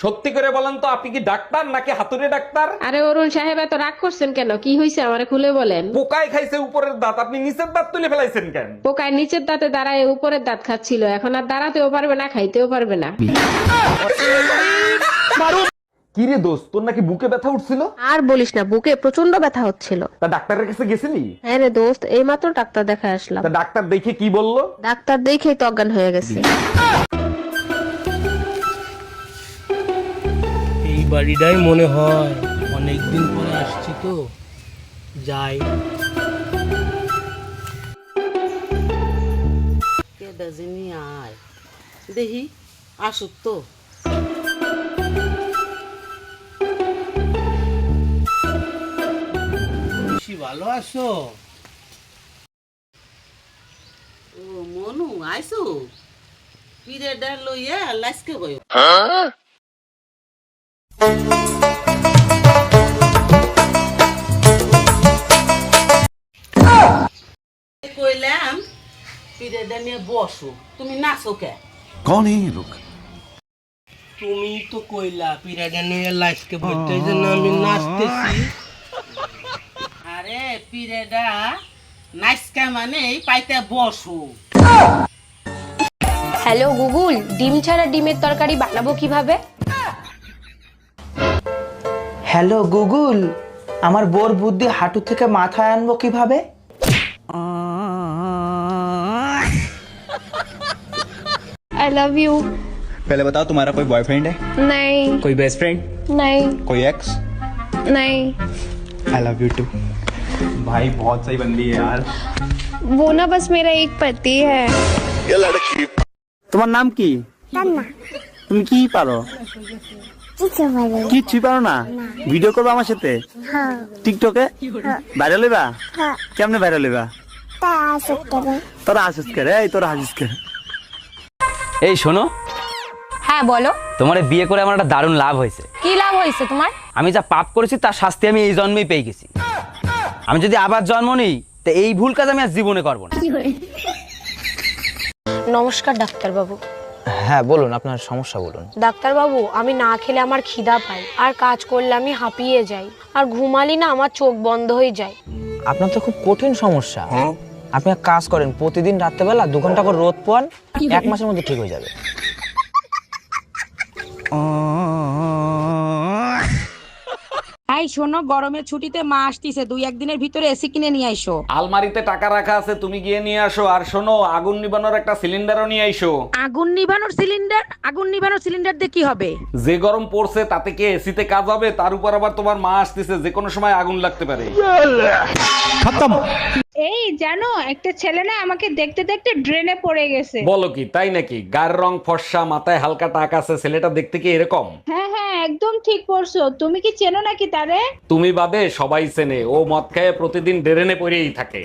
সত্যি করে বলেন তো আপনি কি ডাক্তার নাকি হাতুড়ে ডাক্তার? আরে অরুণ সাহেব এত রাগ করছেন কেন? কি হয়েছে আমারে খুলে বলেন? পোকায় খাইছে উপরের দাঁত আপনি নিচের দাঁত তুলে ফেলাইছেন কেন? পোকায় নিচের দাঁতে দাঁড়ায় উপরের দাঁত খাচ্ছিল এখন আর দাঁড়াতেও পারবে না খাইতেও পারবে না। কি রে দোস্ত তোর নাকি বুকে ব্যথা উঠছিল? আর বলিস না বুকে প্রচণ্ড ব্যথা হচ্ছিল। তা ডাক্তারের কাছে গেছিলি? হ্যাঁ রে দোস্ত এইমাত্র ডাক্তার দেখা আসলাম। তা ডাক্তার দেখে কি বলল? ডাক্তার দেখেই তো অজ্ঞান হয়ে গেছে। বাড়িটাই মনে হয়। অনেকদিন পরে আসছি তো যাই। যিনি আয়। দেখি আসুক তো। ভালো আছো? ও মনু আইসু। পিরিয়ডার লইয়া লাইসকে গয় তুমি তো কইলা বলতে আমি নাচতেছি। আরে পিড়েডা নাচকা মানে পাইতে বসো। হ্যালো গুগল ডিম ছাড়া ডিমের তরকারি বানাবো কীভাবে? হ্যালো গুগল আমার বোর বুদ্ধি হাঁটু থেকে মাথায় আনবো কিভাবে आई लव यू पहले बताओ तुम्हारा कोई बॉयफ्रेंड है नहीं कोई बेस्ट फ्रेंड नहीं कोई एक्स नहीं आई लव यू टू भाई बहुत सही बंदी है यार वो ना बस मेरा एक पति है তোমার নাম কি তুমি কি পারো পারো না? ভিডিও করব আমার সাথে? টিকটকে? ভাইরাল হইবা? কেমনে ভাইরাল হইবা? তোরা করে এই তোরা করে এই শোনো। হ্যাঁ বলো। তোমার বিয়ে করে আমার একটা দারুণ লাভ হয়েছে। কি লাভ হয়েছে তোমার? আমি যা পাপ করেছি তার শাস্তি আমি এই জন্মেই পেয়ে গেছি। আমি যদি আবার জন্ম নিই তো এই ভুল কাজ আমি আর জীবনে করব না। নমস্কার ডাক্তার বাবু হ্যাঁ বলুন আপনার সমস্যা বলুন। ডাক্তার বাবু আমি না খেলে আমার খিদা পাই আর কাজ করলে আমি হাঁপিয়ে যাই। আর ঘুমালি না আমার চোখ বন্ধ হয়ে যায়। আপনার তো খুব কঠিন সমস্যা। আপনি এক কাজ করেন প্রতিদিন রাত্রেবেলা দু ঘণ্টা করে রোদ পান এক মাসের মধ্যে ঠিক হয়ে যাবে। শোনো গরমের ছুটিতে মা আসতিছে। দুই একদিনের ভিতরে এসি কিনে নিয়ে আইসো। আলমারিতে টাকা রাখা আছে তুমি গিয়ে নিয়ে আসো। আর শোনো আগুন নিবানোর একটা সিলিন্ডারও নিয়ে আইসো। আগুন নিবানোর সিলিন্ডার? আগুন নিভানোর সিলিন্ডার দিয়ে কি হবে? যে গরম পড়ছে তাতে কি এসিতে কাজ হবে? তার উপর আবার তোমার মা আসতেছে যে কোনো সময় আগুন লাগতে পারে। এই জানো একটা ছেলে না আমাকে দেখতে দেখতে ড্রেনে পড়ে গেছে। বলো কি তাই নাকি? গার রং ফর্সা মাথায় হালকা টাক আছে ছেলেটা দেখতে কি এরকম? হ্যাঁ হ্যাঁ একদম ঠিক বলছো। তুমি কি চেনো নাকি তারে? তুমি বাদে সবাই চেনে ও মদ খায় প্রতিদিন ড্রেনে পড়েই থাকে।